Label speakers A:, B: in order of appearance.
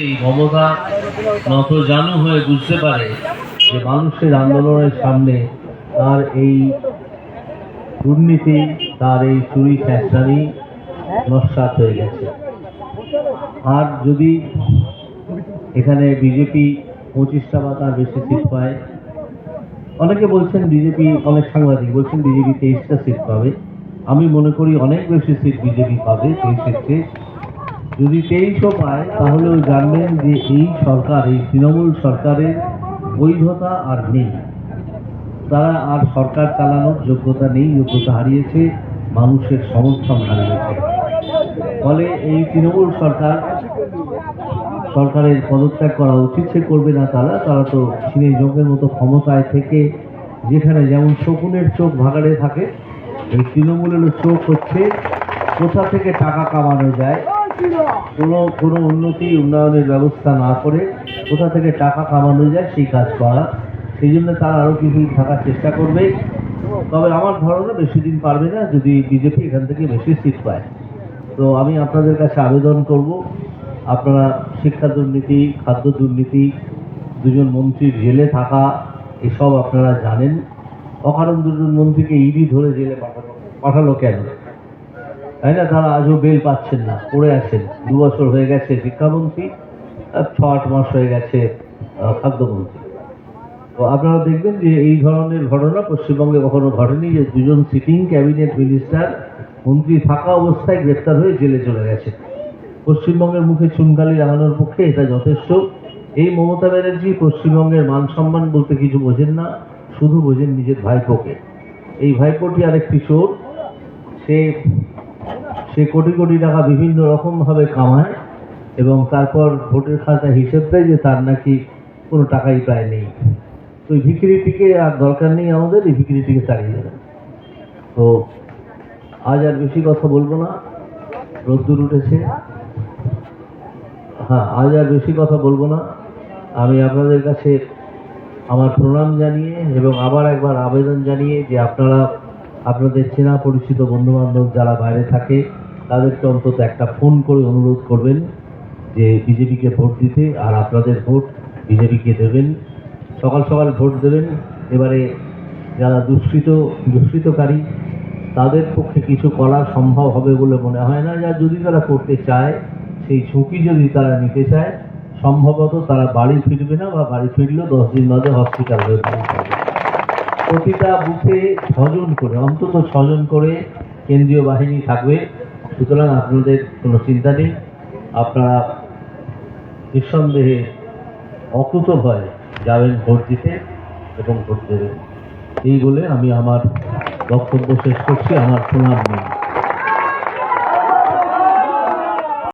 A: এই মমতা নত জানু হয়ে বুঝতে পারে যে মানুষের আন্দোলনের সামনে তার এই দুর্নীতি, তার এই চুরি খ্যাঁচানি নস্বাত হয়ে গেছে। আর যদি এখানে বিজেপি পঁচিশটা বা তার বেশি সিট পায়, অনেকে বলছেন বিজেপি, অনেক সাংবাদিক বলছেন বিজেপি তেইশটা সিট পাবে। আমি মনে করি অনেক বেশি সিট বিজেপি পাবে তেইশের চেয়ে যদি তেইশও পায়, তাহলেও জানবেন যে এই সরকার, এই তৃণমূল সরকারের বৈধতা আর নেই। তারা আর সরকার চালানোর যোগ্যতা নেই, যোগ্যতা হারিয়েছে, মানুষের সমর্থন হারিয়েছে। ফলে এই তৃণমূল সরকার, সরকারের পদত্যাগ করা উচিত, সে করবে না তারা তারা তো চীনের যোগের মতো ক্ষমতায় থেকে যেখানে যেমন শকুনের চোখ ভাগাড়ে থাকে, এই তৃণমূলের চোখ হচ্ছে কোথা থেকে টাকা কামানো যায় কোনো কোনো উন্নতি, উন্নয়নের ব্যবস্থা না করে কোথা থেকে টাকা কামানো যায় সেই কাজ করা। সেই জন্য তারা আরও কিছু থাকার চেষ্টা করবে। তবে আমার ধারণা বেশি দিন পারবে না যদি বিজেপি এখান থেকে বেশি সিট পায়। তো আমি আপনাদের কাছে আবেদন করব, আপনারা শিক্ষা দুর্নীতি, খাদ্য দুর্নীতি, দুজন মন্ত্রীর জেলে থাকা, এসব আপনারা জানেন। অকারণ দুজন মন্ত্রীকে ইডি ধরে জেলে পাঠানো পাঠালো কেন? তাই না? তারা আজও বেল পাচ্ছেন না, পড়ে আছেন। দু বছর হয়ে গেছে শিক্ষামন্ত্রী ছ আট মাস হয়ে গেছে খাদ্যমন্ত্রী। তো আপনারা দেখবেন যে এই ধরনের ঘটনা পশ্চিমবঙ্গে কখনো ঘটেনি যে দুজন সিটিং ক্যাবিনেট মিনিস্টার মন্ত্রী থাকা অবস্থায় গ্রেপ্তার হয়ে জেলে চলে গেছে। পশ্চিমবঙ্গের মুখে চুনকালি লাগানোর পক্ষে এটা যথেষ্ট। এই মমতা ব্যানার্জি পশ্চিমবঙ্গের মান সম্মান বলতে কিছু বোঝেন না, শুধু বোঝেন নিজের ভাইপোকে। এই ভাইপোটি আরেকটি চোর, সে সে কোটি কোটি টাকা বিভিন্ন রকমভাবে কামায় এবং তারপর ভোটের খাতা হিসেব দেয় যে তার নাকি কোনো টাকাই প্রায় নেই। তো এই ভিকিরিটিকে আর দরকার নেই আমাদের, এই ভিকিরিটিকে তাড়িয়ে দেবেন তো আজ আর বেশি কথা বলব না, রোদ্দুর উঠেছে। হ্যাঁ আজ আর বেশি কথা বলব না। আমি আপনাদের কাছে আমার প্রণাম জানিয়ে এবং আবার একবার আবেদন জানিয়ে যে আপনারা আপনাদের চেনা পরিচিত বন্ধু বান্ধব যারা বাইরে থাকে, তাদেরকে অন্তত একটা ফোন করে অনুরোধ করবেন যে বিজেপিকে ভোট দিতে আর আপনাদের ভোট বিজেপিকে দেবেন। সকাল সকাল ভোট দেবেন। এবারে যারা দুষ্কৃত, দুষ্কৃতকারী, তাদের পক্ষে কিছু করা সম্ভব হবে বলে মনে হয় না। যা যদি তারা করতে চায়, সেই ঝুঁকি যদি তারা নিতে চায়, সম্ভবত তারা বাড়ি ফিরবে না বা বাড়ি ফিরলেও দশ দিন বাদে হসপিটাল হয়ে প্রতিটা বুথে ছজন করে, অন্তত ছজন করে কেন্দ্রীয় বাহিনী থাকবে। সুতরাং আপনাদের কোনো চিন্তা নেই। আপনারা নিঃসন্দেহে অকুত ভয় যাবেন ভোট দিতে এবং ভোট দেবেন। এই বলে আমি আমার বক্তব্য শেষ করছি। আমার প্রণাম নিন